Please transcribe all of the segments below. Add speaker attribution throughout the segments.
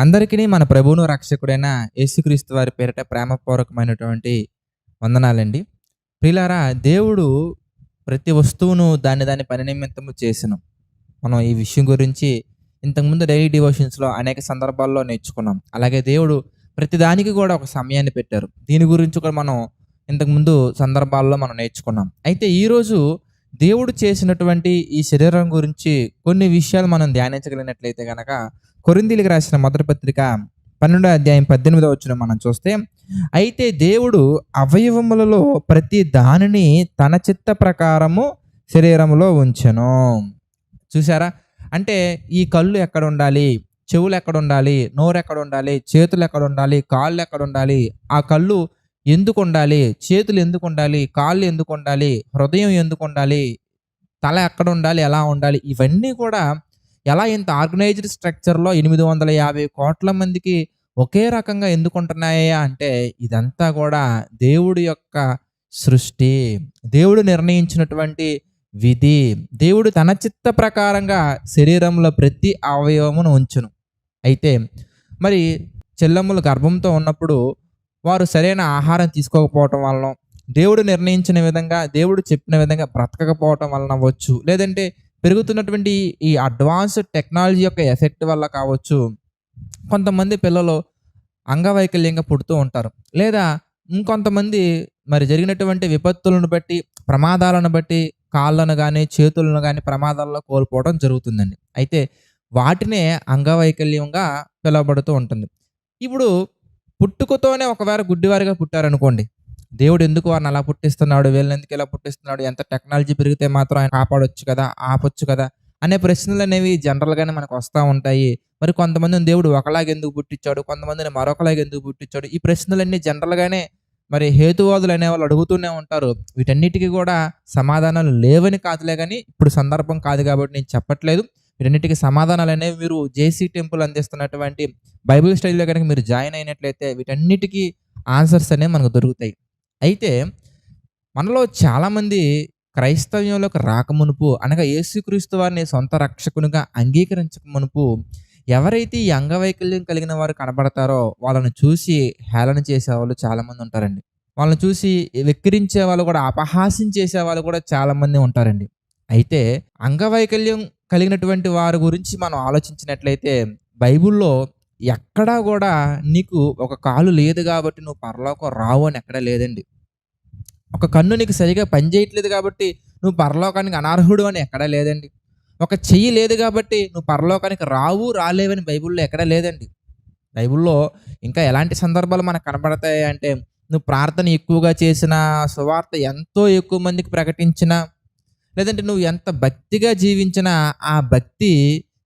Speaker 1: అందరికీ మన ప్రభువును రక్షకుడైన యేసుక్రీస్తు వారి పేరిట ప్రేమపూర్వకమైనటువంటి వందనాలండి. ప్రిలారా దేవుడు ప్రతి వస్తువును దాని దాని పని నిమిత్తము చేసను. మనం ఈ విషయం గురించి ఇంతకుముందు డైలీ డివోషన్స్లో అనేక సందర్భాల్లో నేర్చుకున్నాం. అలాగే దేవుడు ప్రతి దానికి కూడా ఒక సమయాన్ని పెట్టారు. దీని గురించి కూడా మనం ఇంతకుముందు సందర్భాల్లో మనం నేర్చుకున్నాం. అయితే ఈరోజు దేవుడు చేసినటువంటి ఈ శరీరం గురించి కొన్ని విషయాలు మనం ధ్యానించగలిగినట్లయితే కనుక కొరిందీలకు రాసిన మొదటి పత్రిక పన్నెండో అధ్యాయం పద్దెనిమిదో వచ్చిన మనం చూస్తే అయితే దేవుడు అవయవములలో ప్రతి దానిని తన చిత్త ప్రకారము శరీరములో ఉంచెను. చూసారా అంటే ఈ కళ్ళు ఎక్కడ ఉండాలి? చెవులు ఎక్కడ ఉండాలి? నోరు ఎక్కడ ఉండాలి? చేతులు ఎక్కడ ఉండాలి? కాళ్ళు ఎక్కడ ఉండాలి? ఆ కళ్ళు ఎందుకు ఉండాలి? చేతులు ఎందుకు ఉండాలి? కాళ్ళు ఎందుకు ఉండాలి? హృదయం ఎందుకు ఉండాలి? తల ఎక్కడ ఉండాలి? ఎలా ఉండాలి? ఇవన్నీ కూడా ఎలా ఇంత ఆర్గనైజ్డ్ స్ట్రక్చర్లో ఎనిమిది వందల యాభై కోట్ల మందికి ఒకే రకంగా ఎందుకు ఉంటున్నాయా అంటే ఇదంతా కూడా దేవుడి యొక్క సృష్టి. దేవుడు నిర్ణయించినటువంటి విధి. దేవుడు తన చిత్త ప్రకారంగా శరీరంలో ప్రతి అవయవమును ఉంచును. అయితే మరి చెల్లెమ్మలు గర్భంతో ఉన్నప్పుడు వారు సరైన ఆహారం తీసుకోకపోవటం వలన దేవుడు నిర్ణయించిన విధంగా దేవుడు చెప్పిన విధంగా బ్రతకకపోవటం వలన అవ్వచ్చు. లేదంటే పెరుగుతున్నటువంటి ఈ అడ్వాన్స్ టెక్నాలజీ యొక్క ఎఫెక్ట్ వల్ల కావచ్చు కొంతమంది పిల్లలు అంగవైకల్యంగా పుడుతూ ఉంటారు. లేదా ఇంకొంతమంది మరి జరిగినటువంటి విపత్తులను బట్టి ప్రమాదాలను బట్టి కాళ్ళను కానీ చేతులను కానీ ప్రమాదాల్లో కోల్పోవడం జరుగుతుందండి. అయితే వాటినే అంగవైకల్యంగా పిలువబడుతూ ఉంటుంది. ఇప్పుడు పుట్టుకతోనే ఒకవేళ గుడ్డివారిగా పుట్టారనుకోండి దేవుడు ఎందుకు వారిని అలా పుట్టిస్తున్నాడు? వీళ్ళని ఎందుకు ఇలా పుట్టిస్తున్నాడు? ఎంత టెక్నాలజీ పెరిగితే మాత్రం ఆయన కాపాడొచ్చు కదా? ఆపొచ్చు కదా? అనే ప్రశ్నలు అనేవి జనరల్గానే మనకు వస్తూ ఉంటాయి. మరి కొంతమందిని దేవుడు ఒకలాగా ఎందుకు పుట్టించాడు? కొంతమందిని మరొకలాగా ఎందుకు పుట్టించాడు? ఈ ప్రశ్నలన్నీ జనరల్గానే మరి హేతువాదులు అనేవాళ్ళు అడుగుతూనే ఉంటారు. వీటన్నిటికీ కూడా సమాధానాలు లేవని కాదులే కానీ ఇప్పుడు సందర్భం కాదు కాబట్టి నేను చెప్పట్లేదు. వీటన్నిటికీ సమాధానాలు అనేవి మీరు జేసీ టెంపుల్ అందిస్తున్నటువంటి బైబిల్ స్టడీలో కనుక మీరు జాయిన్ అయినట్లయితే వీటన్నిటికీ ఆన్సర్స్ అనేవి మనకు దొరుకుతాయి. అయితే మనలో చాలామంది క్రైస్తవ్యంలోకి రాకమునుపు అనగా యేసుక్రీస్తు వారిని సొంత రక్షకునిగా అంగీకరించక మునుపు ఎవరైతే ఈ అంగవైకల్యం కలిగిన వారు కనబడతారో వాళ్ళని చూసి హేళన చేసేవాళ్ళు చాలామంది ఉంటారండి. వాళ్ళని చూసి వెక్కిరించే వాళ్ళు కూడా అపహాసం చేసే వాళ్ళు కూడా చాలామంది ఉంటారండి. అయితే అంగవైకల్యం కలిగినటువంటి వారి గురించి మనం ఆలోచించినట్లయితే బైబిల్లో ఎక్కడా కూడా నీకు ఒక కాలు లేదు కాబట్టి నువ్వు పరలోకం రావు అని ఎక్కడా లేదండి. ఒక కన్ను నీకు సరిగా పనిచేయట్లేదు కాబట్టి నువ్వు పరలోకానికి అనర్హుడు అని ఎక్కడా లేదండి. ఒక చెయ్యి లేదు కాబట్టి నువ్వు పరలోకానికి రావు రాలేవని బైబిల్లో ఎక్కడా లేదండి. బైబిల్లో ఇంకా ఎలాంటి సందర్భాలు మనకు కనబడతాయి అంటే నువ్వు ప్రార్థన ఎక్కువగా చేసిన సువార్త ఎంతో ఎక్కువ మందికి ప్రకటించినా లేదంటే నువ్వు ఎంత భక్తిగా జీవించినా ఆ భక్తి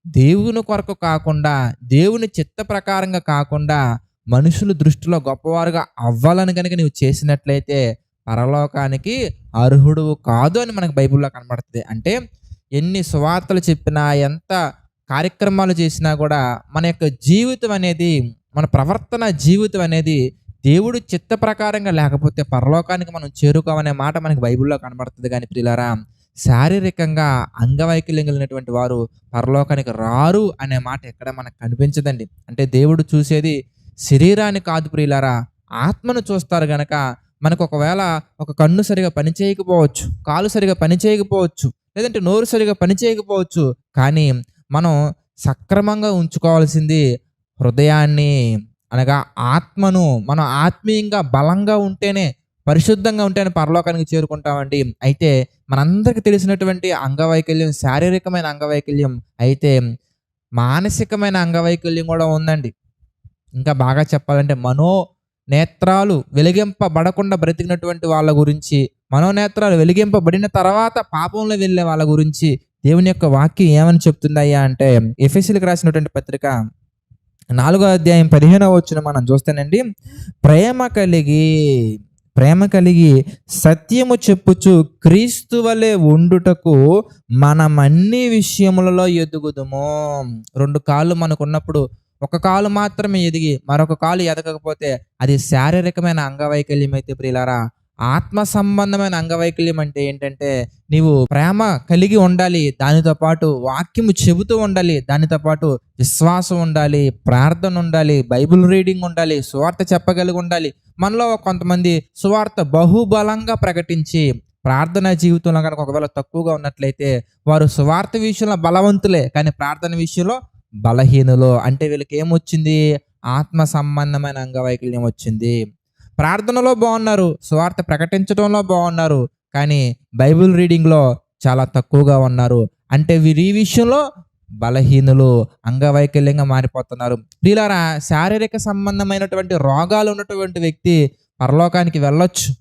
Speaker 1: దేవుని కొరకు కాకుండా దేవుని చిత్త ప్రకారంగా కాకుండా మనుషుల దృష్టిలో గొప్పవారుగా అవ్వాలని కనుక నువ్వు చేసినట్లయితే పరలోకానికి అర్హుడు కాదు అని మనకు బైబిల్లో కనబడుతుంది. అంటే ఎన్ని సువార్తలు చెప్పినా ఎంత కార్యక్రమాలు చేసినా కూడా మన యొక్క జీవితం అనేది మన ప్రవర్తన జీవితం అనేది దేవుడు చిత్త ప్రకారంగా లేకపోతే పరలోకానికి మనం చేరుకోమనే మాట మనకి బైబిల్లో కనబడుతుంది కానీ ప్రిలరా శారీరకంగా అంగవైకల్యం కలిగినటువంటి వారు పరలోకానికి రారు అనే మాట ఎక్కడ మనకు కనిపించదండి. అంటే దేవుడు చూసేది శరీరాన్ని కాదు ప్రియులారా ఆత్మను చూస్తారు గనక మనకు ఒకవేళ ఒక కన్ను సరిగా పని చేయకపోవచ్చు కాలు సరిగా పని చేయకపోవచ్చు లేదంటే నోరు సరిగా పని చేయకపోవచ్చు కానీ మనం సక్రమంగా ఉంచుకోవాల్సింది హృదయాన్ని అనగా ఆత్మను మనం ఆత్మీయంగా బలంగా ఉంటేనే పరిశుద్ధంగా ఉంటేనే పరలోకానికి చేరుకుంటామండి. అయితే మనందరికి తెలిసినటువంటి అంగవైకల్యం శారీరకమైన అంగవైకల్యం అయితే మానసికమైన అంగవైకల్యం కూడా ఉందండి. ఇంకా బాగా చెప్పాలంటే మనో నేత్రాలు వెలిగింపబడకుండా బ్రతికినటువంటి వాళ్ళ గురించి మనోనేత్రాలు వెలిగింపబడిన తర్వాత పాపంలో వెళ్ళే వాళ్ళ గురించి దేవుని యొక్క వాక్యం ఏమని చెప్తుందయ్యా అంటే ఎఫ్ఎస్సీలకు రాసినటువంటి పత్రిక నాలుగో అధ్యాయం పదిహేనవ వచ్చిన మనం చూస్తానండి ప్రేమ కలిగి ప్రేమ కలిగి సత్యము చెప్పుచు క్రీస్తు వలె ఉండుటకు మనం అన్ని విషయములలో ఎదుగుదుము. రెండు కాళ్ళు మనకున్నప్పుడు ఒక కాలు మాత్రమే ఎదిగి మరొక కాలు ఎదగకపోతే అది శారీరకమైన అంగవైకల్యం అయితే ప్రియులారా ఆత్మ సంబంధమైన అంగవైకల్యం అంటే ఏంటంటే నీవు ప్రేమ కలిగి ఉండాలి దానితో పాటు వాక్యము చెబుతూ ఉండాలి దానితో పాటు విశ్వాసం ఉండాలి ప్రార్థన ఉండాలి బైబిల్ రీడింగ్ ఉండాలి సువార్త చెప్పగలిగి ఉండాలి. మనలో కొంతమంది సువార్త బహుబలంగా ప్రకటించి ప్రార్థన జీవితంలో కనుక ఒకవేళ తక్కువగా ఉన్నట్లయితే వారు సువార్త విషయంలో బలవంతులే కానీ ప్రార్థన విషయంలో బలహీనులు. అంటే వీళ్ళకి ఏమొచ్చింది? ఆత్మ సంబంధమైన అంగవైకల్యం వచ్చింది. ప్రార్థనలో బాగున్నారు స్వార్థ ప్రకటించడంలో బాగున్నారు కానీ బైబిల్ రీడింగ్లో చాలా తక్కువగా ఉన్నారు. అంటే వీరి ఈ విషయంలో బలహీనులు అంగవైకల్యంగా మారిపోతున్నారు. వీళ్ళారా శారీరక సంబంధమైనటువంటి రోగాలు ఉన్నటువంటి వ్యక్తి పరలోకానికి వెళ్ళొచ్చు.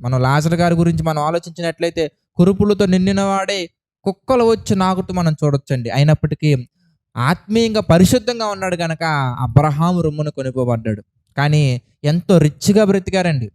Speaker 1: మనం లాజర్ గారి గురించి మనం ఆలోచించినట్లయితే కురుపులతో నిండిన వాడే కుక్కలు వచ్చి నాకుతూ మనం చూడొచ్చండి. అయినప్పటికీ ఆత్మీయంగా పరిశుద్ధంగా ఉన్నాడు గనక అబ్రహాం రొమ్మును కొనిపోబడ్డాడు. కానీ ఎంతో రిచ్గా బ్రతికారండి.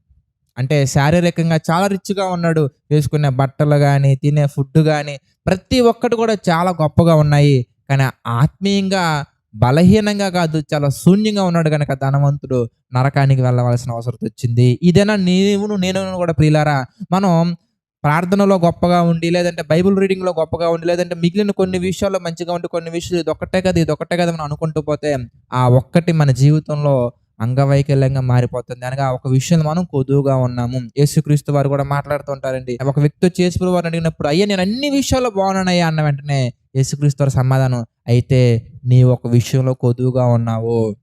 Speaker 1: అంటే శారీరకంగా చాలా రిచ్గా ఉన్నాడు. వేసుకునే బట్టలు కానీ తినే ఫుడ్ కానీ ప్రతి ఒక్కటి కూడా చాలా గొప్పగా ఉన్నాయి. కానీ ఆత్మీయంగా బలహీనంగా కాదు చాలా శూన్యంగా ఉన్నాడు కనుక ధనవంతుడు నరకానికి వెళ్ళవలసిన అవసరం వచ్చింది. ఇదేనా నీవును నేను కూడా ప్రియులారా? మనం ప్రార్థనలో గొప్పగా ఉండి లేదంటే బైబిల్ రీడింగ్లో గొప్పగా ఉండి లేదంటే మిగిలిన కొన్ని విషయాల్లో మంచిగా ఉండి కొన్ని విషయాలు ఇది ఒక్కటే కదా ఇది ఒక్కటే కదా మనం అనుకుంటూ పోతే ఆ ఒక్కటి మన జీవితంలో అంగవైకల్యంగా మారిపోతుంది. అనగా ఒక విషయం మనం కొదువుగా ఉన్నాము. యేసుక్రీస్తు వారు కూడా మాట్లాడుతుంటారండి. ఒక వ్యక్తి చేసి వారిని అడిగినప్పుడు అయ్యా నేను అన్ని విషయాల్లో బాగున్నానయ్యా అన్న వెంటనే యేసుక్రీస్తు వారి సమాధానం అయితే నీ ఒక విషయంలో కొదువుగా ఉన్నావు.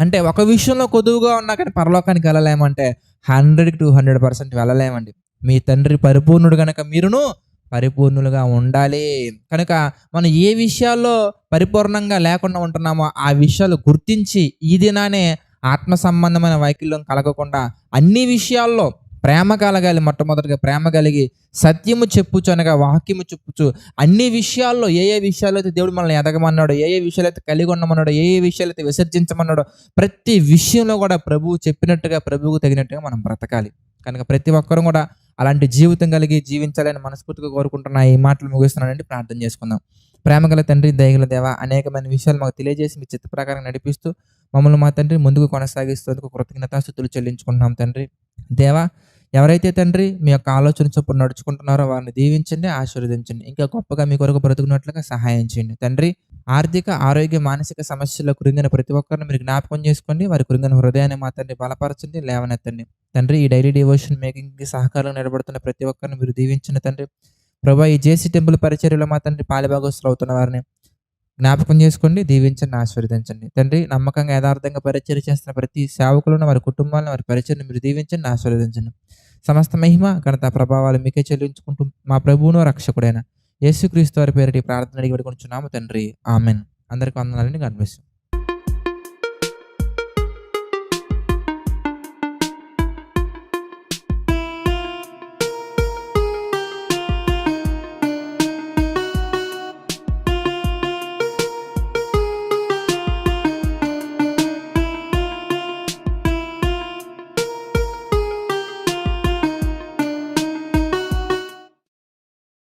Speaker 1: అంటే ఒక విషయంలో కొదువుగా ఉన్నా కానీ పరలోకానికి వెళ్ళలేమంటే హండ్రెడ్ టూ హండ్రెడ్ పర్సెంట్ వెళ్ళలేమండి. మీ తండ్రి పరిపూర్ణుడు కనుక మీరును పరిపూర్ణులుగా ఉండాలి. కనుక మనం ఏ విషయాల్లో పరిపూర్ణంగా లేకుండా ఉంటున్నామో ఆ విషయాలు గుర్తించి ఈ దినానే ఆత్మ సంబంధమైన వైకల్యం కలగకుండా అన్ని విషయాల్లో ప్రేమ కలగాలి మొట్టమొదటిగా ప్రేమ కలిగి సత్యము చెప్పుచు అనగా వాక్యము చెప్పుచు అన్ని విషయాల్లో ఏ ఏ విషయాలు అయితే దేవుడు మనల్ని ఎదగమన్నాడో ఏ ఏ విషయాలు అయితే కలిగి ఉండమన్నాడో ఏ ఏ విషయాలు అయితే విసర్జించమన్నాడో ప్రతి విషయంలో కూడా ప్రభువు చెప్పినట్టుగా ప్రభువుకు తగినట్టుగా మనం బ్రతకాలి. కనుక ప్రతి ఒక్కరూ కూడా అలాంటి జీవితం కలిగి జీవించాలని మనస్ఫూర్తిగా కోరుకుంటున్న ఈ మాటలు ముగిస్తున్నానండి. ప్రార్థన చేసుకుందాం. ప్రేమగల తండ్రి దయగల దేవ అనేకమైన విషయాలు మాకు తెలియజేసి మీ చిత్త ప్రకారం నడిపిస్తూ మమ్మల్ని మా తండ్రి ముందుకు కొనసాగిస్తేందుకు కృతజ్ఞతాస్థుతులు చెల్లించుకుంటున్నాం తండ్రి. దేవా ఎవరైతే తండ్రి మీ యొక్క ఆలోచన చొప్పున నడుచుకుంటున్నారో వారిని దీవించండి ఆశీర్వదించండి. ఇంకా గొప్పగా మీ కొరకు బ్రతుకున్నట్లుగా సహాయం చేయండి. తండ్రి ఆర్థిక ఆరోగ్య మానసిక సమస్యల్లో కృంగిన ప్రతి ఒక్కరిని మీరు జ్ఞాపకం చేసుకోండి. వారి కృంగిన హృదయాన్ని మా తండ్రి బలపరచండి లేవనెత్తండి. తండ్రి ఈ డైలీ డివోషన్ మేకింగ్కి సహకారం నిలబడుతున్న ప్రతి ఒక్కరిని మీరు దీవించండి తండ్రి. ప్రభా ఈ జేసీ టెంపుల్ పరిచర్యలో మా తండ్రి పాలిభాగస్తులు అవుతున్న వారిని జ్ఞాపకం చేసుకోండి దీవించండి ఆశీర్వదించండి. తండ్రి నమ్మకంగా యథార్థంగా పరిచయం చేస్తున్న ప్రతి సేవకులను వారి కుటుంబాలను వారి పరిచయం మీరు దీవించండి ఆశీర్వదించండి. సమస్త మహిమ ఘనత ప్రభావాలు మీకే చెల్లించుకుంటూ మా ప్రభువును రక్షకుడైన యేసుక్రీస్తు వారి పేరిటి ప్రార్థన అడిగి పెట్టుకుంటున్నాము తండ్రి. ఆమెన్. అందరికీ వందనాలని కనిపిస్తుంది